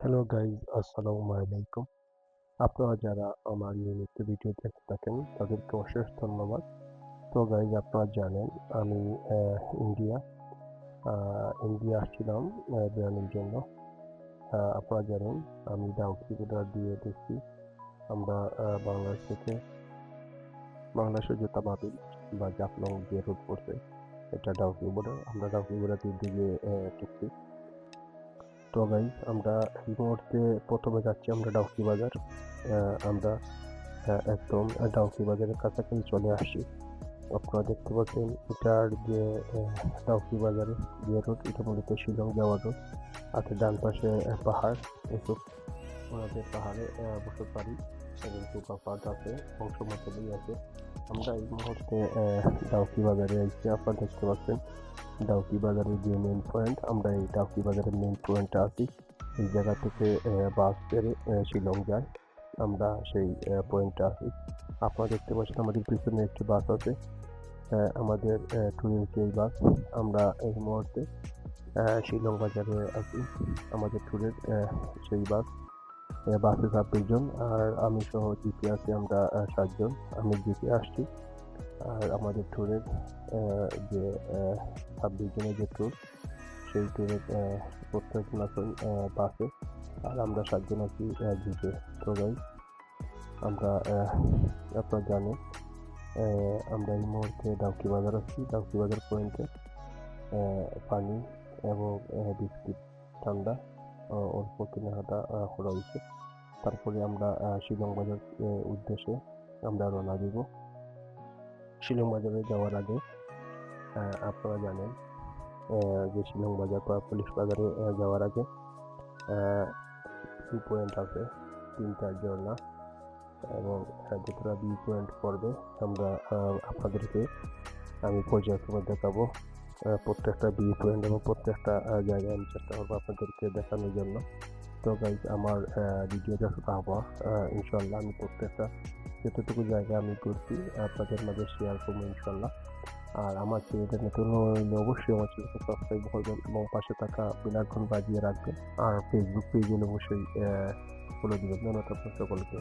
Hello guys আসসালামু আলাইকুম আপনারা যারা আমার নিয়মিত ভিডিও দেখতে থাকেন, তাদেরকে অশেষ ধন্যবাদ। তো গাইজ আপনারা জানেন, আমি ইন্ডিয়া ইন্ডিয়া আসছিলাম বেড়ানোর জন্য। আপনারা জানেন, আমি ডাউকি বর্ডার দিয়ে দেখছি আমরা বাংলাদেশ থেকে বাংলাদেশের যে তামাবিল বা জাফলং যে রোড পড়ছে, এটা ডাউকি বর্ডার আমরা ডাউকি বর্ডার দিয়ে ঢুকছি তো গাইজ আমরা এই মুহূর্তে প্রথমে যাচ্ছি আমরা ডাউকি বাজার। আমরা একদম ডাউকি বাজারের কাছাকাছি চলে আসছি। আপনারা দেখতে পাচ্ছেন এটার যে ডাউকি বাজারে যে রোড এটা মূলত শিলং যাওয়ার রোড আর ডান পাশে পাহাড়, এসব। ওনাদের পাহাড়ে বসত বাড়ি এবং পাহাড় আছে অংশ মতলই আছে। আমরা এই মুহূর্তে ডাউকি বাজারে এসে আপনারা দেখতে পাচ্ছেন ডাউকি বাজারের যে মেন পয়েন্ট আমরা এই ডাউকি বাজারের মেন পয়েন্টে আছি। এই জায়গা থেকে বাস আহ, শিলং যায় আমরা সেই পয়েন্টে আছি। আপনারা দেখতে পাচ্ছেন আমাদের পিছনে একটি বাস আছে। আমাদের টুরিং এই বাস। আমরা এই মুহূর্তে শিলং বাজারে আছি। আমাদের ট্যুরের সেই বাস। বাসে ছাব্বিশ জন, আর আমি সহ জিপে আছি আমরা সাতজন আমি জিপে আসছি। আর আমাদের ট্যুরের যে ছাব্বিশ জনের যে ট্যুর সেই ট্যুরের প্রত্যেকজন আছেন বাসে। আর আমরা সাতজন আছি জিপে। তো গাই আমরা আপনারা জানেন আমরা এই মুহূর্তে ডাউকি বাজার আছি। ডাউকি বাজার পয়েন্টে পানি এবং বিস্কিট ঠান্ডা। অল্প কেনাকাটা করা হয়েছে তারপরে আমরা শিলং বাজার উদ্দেশ্যে আমরা রওনা দিব। শিলং বাজারে যাওয়ার আগে আপনারা জানেন যে শিলং বাজার বা পুলিশ বাজারে যাওয়ার আগে টু পয়েন্ট আছে তিনটা ঝর্ণা এবং যেটা বি পয়েন্ট পড়বে, আমরা আপনাদেরকে আমি পর্যায়ক্রমে দেখাবো। প্রত্যেকটা বি পয়েন্ট এবং প্রত্যেকটা জায়গায় আমি চেষ্টা করব আপনাদেরকে দেখানোর জন্য। তো গাইজ আমার ভিডিও যতটা হব ইনশাল্লাহ আমি প্রত্যেকটা যতটুকু জায়গা আমি ঘুরছি, আপনাদের মাঝে শেয়ার করব ইনশাল্লাহ আর আমার চ্যানেলটা নতুন হলে অবশ্যই আমার চ্যানেলকে সাবস্ক্রাইব করবেন এবং পাশে থাকা বেলাঘন বাজিয়ে রাখবেন। আর ফেসবুক পেজে অবশ্যই ফলো দিবেন। ধন্যবাদ আপনার সকলকে।